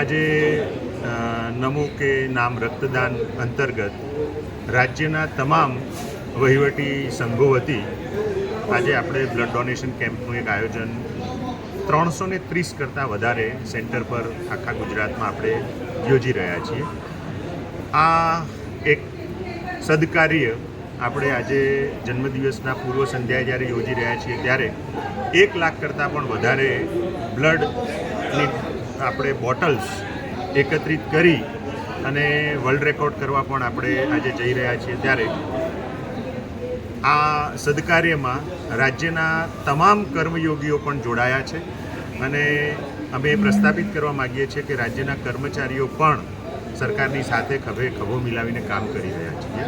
આજે નમો કે નામ રક્તદાન અંતર્ગત રાજ્યના તમામ વહીવટી સંઘો વતી આજે આપણે બ્લડ ડોનેશન કેમ્પનું એક આયોજન ત્રણસો ને ત્રીસ કરતાં વધારે સેન્ટર પર આખા ગુજરાતમાં આપણે યોજી રહ્યા છીએ. આ એક સદકાર્ય આપણે આજે જન્મદિવસના પૂર્વ સંધ્યાએ જ્યારે યોજી રહ્યા છીએ ત્યારે એક લાખ કરતાં પણ વધારે બ્લડની આપણે બોટલ્સ એકત્રિત કરી અને વર્લ્ડ રેકોર્ડ કરવા પણ આપણે આજે જઈ રહ્યા છીએ ત્યારે આ સદકાર્યમાં રાજ્યના તમામ કર્મયોગીઓ પણ જોડાયા છે અને અમે પ્રસ્થાપિત કરવા માગીએ છીએ કે રાજ્યના કર્મચારીઓ પણ સરકારની સાથે ખભે ખભો મિલાવીને કામ કરી રહ્યા છીએ.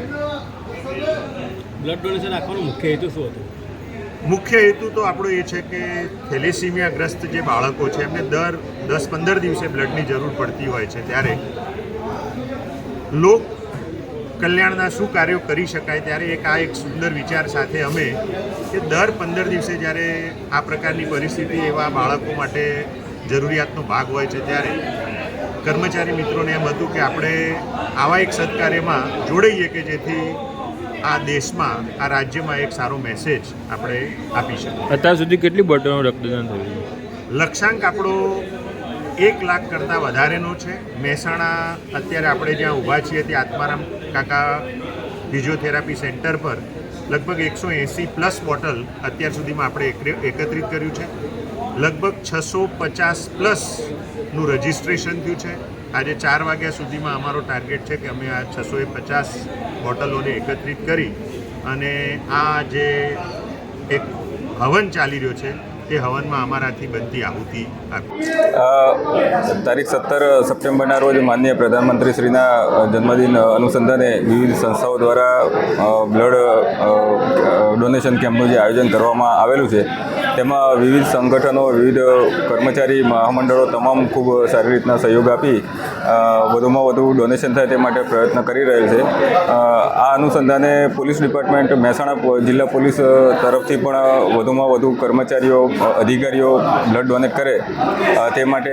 બ્લડ ડોનેશન રાખવાનો મુખ્ય હેતુ શું હતો? મુખ્ય હેતુ તો આપણો એ છે કે થેલેસીમિયાગ્રસ્ત જે બાળકો છે, એમને દર દસ પંદર દિવસે બ્લડની જરૂર પડતી હોય છે ત્યારે લોક કલ્યાણના શું કાર્યો કરી શકાય ત્યારે એક આ એક સુંદર વિચાર સાથે અમે કે દર પંદર દિવસે જ્યારે આ પ્રકારની પરિસ્થિતિ એવા બાળકો માટે જરૂરિયાતનો ભાગ હોય છે, ત્યારે કર્મચારી મિત્રોને એમ હતું કે આપણે આવા એક સત્કાર્યમાં જોડાઈએ કે જેથી આ દેશમાં આ રાજ્યમાં એક સારો મેસેજ આપણે આપી શકીએ. અત્યાર સુધી કેટલી બોટલો રક્તદાન થયું? લક્ષ્યાંક આપણો એક લાખ કરતાં વધારેનો છે. મહેસાણા અત્યારે આપણે જ્યાં ઊભા છીએ ત્યાં આત્મારામ કાકા ફિઝિયોથેરાપી સેન્ટર પર લગભગ એકસો એંસી પ્લસ બોટલ અત્યાર સુધીમાં આપણે એકત્રિત કર્યું છે. લગભગ છસો પચાસ પ્લસનું રજિસ્ટ્રેશન થયું છે. આજે ચાર વાગ્યા સુધીમાં અમારો ટાર્ગેટ છે કે અમે આ છસો એ પચાસ બોટલોને એકત્રિત કરી અને આ જે એક હવન ચાલી રહ્યો છે, તે હવનમાં અમારાથી બનતી આહુતિ તારીખ સત્તર સપ્ટેમ્બરના રોજ માનનીય પ્રધાનમંત્રીશ્રીના જન્મદિન અનુસંધાને વિવિધ સંસ્થાઓ દ્વારા બ્લડ ડોનેશન કેમ્પનું જે આયોજન કરવામાં આવેલું છે, તેમાં વિવિધ સંગઠનો, વિવિધ કર્મચારી, મહામંડળો તમામ ખૂબ સારી રીતના સહયોગ આપી વધુમાં વધુ ડોનેશન થાય તે માટે પ્રયત્ન કરી રહેલ છે. આ અનુસંધાને પોલીસ ડિપાર્ટમેન્ટ, મહેસાણા જિલ્લા પોલીસ તરફથી પણ વધુમાં વધુ કર્મચારીઓ, અધિકારીઓ બ્લડ ડોનેટ કરે. તે માટે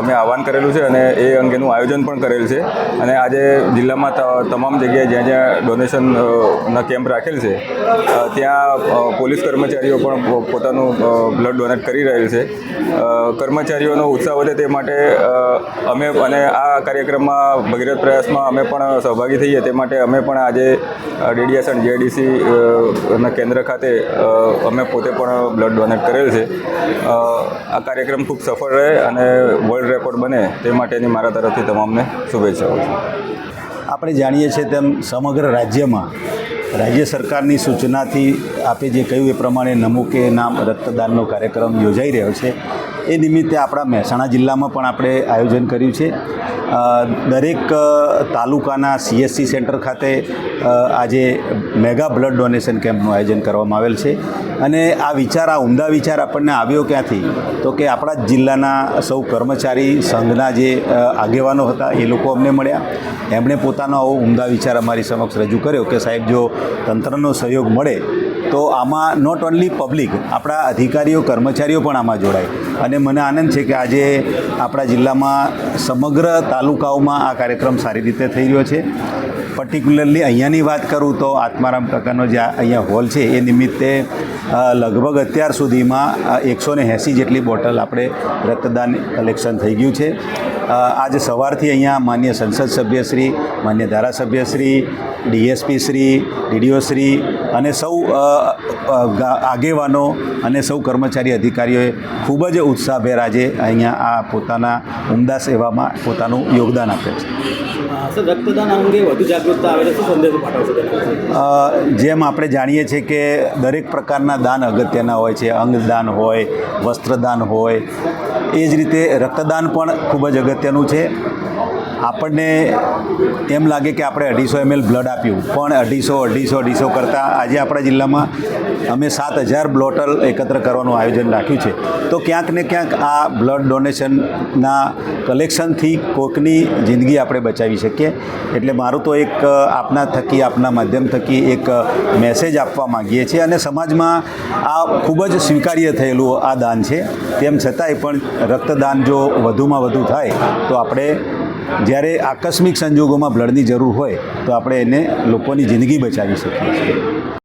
અમે આહવાન કરેલું છે અને એ અંગેનું આયોજન પણ કરેલ છે. અને આજે જિલ્લામાં તમામ જગ્યાએ જ્યાં જ્યાં ડોનેશનના કેમ્પ રાખેલ છે ત્યાં પોલીસ કર્મચારીઓ પણ પોતાનું બ્લડ ડોનેટ કરી રહેલ છે. કર્મચારીઓનો ઉત્સાહ વધે તે માટે અમે અને આ કાર્યક્રમમાં ભગીરથ પ્રયાસમાં અમે પણ સહભાગી થઈએ તે માટે અમે પણ આજે ડેડિયાસણ જેડીસી ના કેન્દ્ર ખાતે અમે પોતે પણ બ્લડ ડોનેટ કરેલ છે. આ કાર્યક્રમ ખૂબ સફળ રહે અને વર્લ્ડ રેકોર્ડ બને તે માટેની મારા તરફથી તમામને શુભેચ્છાઓ છે. આપણે જાણીએ છીએ તેમ સમગ્ર રાજ્યમાં રાજ્ય સરકારની સૂચનાથી આપે જે કહ્યું એ પ્રમાણે નમુકે નામ રક્તદાનનો કાર્યક્રમ યોજાઈ રહ્યો છે. એ નિમિત્તે આપણા મહેસાણા જિલ્લામાં પણ આપણે આયોજન કર્યું છે. દરેક તાલુકાના સીએસસી સેન્ટર ખાતે આજે મેગા બ્લડ ડોનેશન કેમ્પનું આયોજન કરવામાં આવેલ છે. અને આ વિચાર, આ ઉમદા વિચાર આપણને આવ્યો ક્યાંથી? તો કે આપણા જ જિલ્લાના સૌ કર્મચારી સંઘના જે આગેવાનો હતા, એ લોકો અમને મળ્યા. એમણે પોતાનો આવો ઉમદા વિચાર અમારી સમક્ષ રજૂ કર્યો કે સાહેબ, જો તંત્રનો સહયોગ મળે તો આમાં નોટ ઓન્લી પબ્લિક આપણા અધિકારીઓ, કર્મચારીઓ પણ આમાં જોડાય. અને મને આનંદ છે કે આજે આપણા જિલ્લામાં સમગ્ર તાલુકાઓમાં આ કાર્યક્રમ સારી રીતે થઈ રહ્યો છે. પર્ટિક્યુલરલી અહીંયાની વાત કરું તો આત્મારામ કાકાનો જે અહીંયા હોલ છે, એ નિમિત્તે લગભગ અત્યાર સુધીમાં એકસો ને એંસી જેટલી બોટલ આપણે રક્તદાન કલેક્શન થઈ ગયું છે. આજે સવારથી અહીંયા માન્ય સંસદ સભ્યશ્રી માન્ય ધારાસભ્યશ્રી ડીએસપી શ્રી ડીડીઓ શ્રી અને સૌ આગેવાનો અને સૌ કર્મચારી અધિકારીઓએ ખૂબ જ ઉત્સાહભેર આજે અહીંયા આ પોતાના ઉમદા સેવામાં પોતાનું યોગદાન આપે છે. રક્તદાન અંગે વધુ જાગૃતતા આવે શું સંદેશો પાઠવશો તેના વિશે? અ, જેમ આપણે જાણીએ છીએ કે દરેક પ્રકારના દાન અગત્યના હોય છે અંગદાન હોય વસ્ત્રદાન હોય એ જ રીતે રક્તદાન પણ ખૂબ જ અગત્યનું છે. આપણને એમ લાગે કે આપણે અઢીસો એમએલ બ્લડ આપ્યું. પણ અઢીસો અઢીસો અઢીસો કરતાં આજે આપણા જિલ્લામાં અમે સાત હજાર બોટલ એકત્ર કરવાનું આયોજન રાખ્યું છે. તો ક્યાંક ને ક્યાંક આ બ્લડ ડોનેશનના કલેક્શનથી કોઈકની જિંદગી આપણે બચાવી શકીએ. એટલે મારું તો એક, આપના થકી, આપના માધ્યમ થકી એક મેસેજ આપવા માગીએ છીએ અને સમાજમાં આ ખૂબ જ સ્વીકાર્ય થયેલું આ દાન છે. તેમ છતાંય પણ રક્તદાન જો વધુમાં વધુ થાય, તો આપણે જ્યારે આકસ્મિક સંજોગોમાં બ્લડની જરૂર હોય તો આપણે એને લોકોની જિંદગી બચાવી શકીએ છીએ.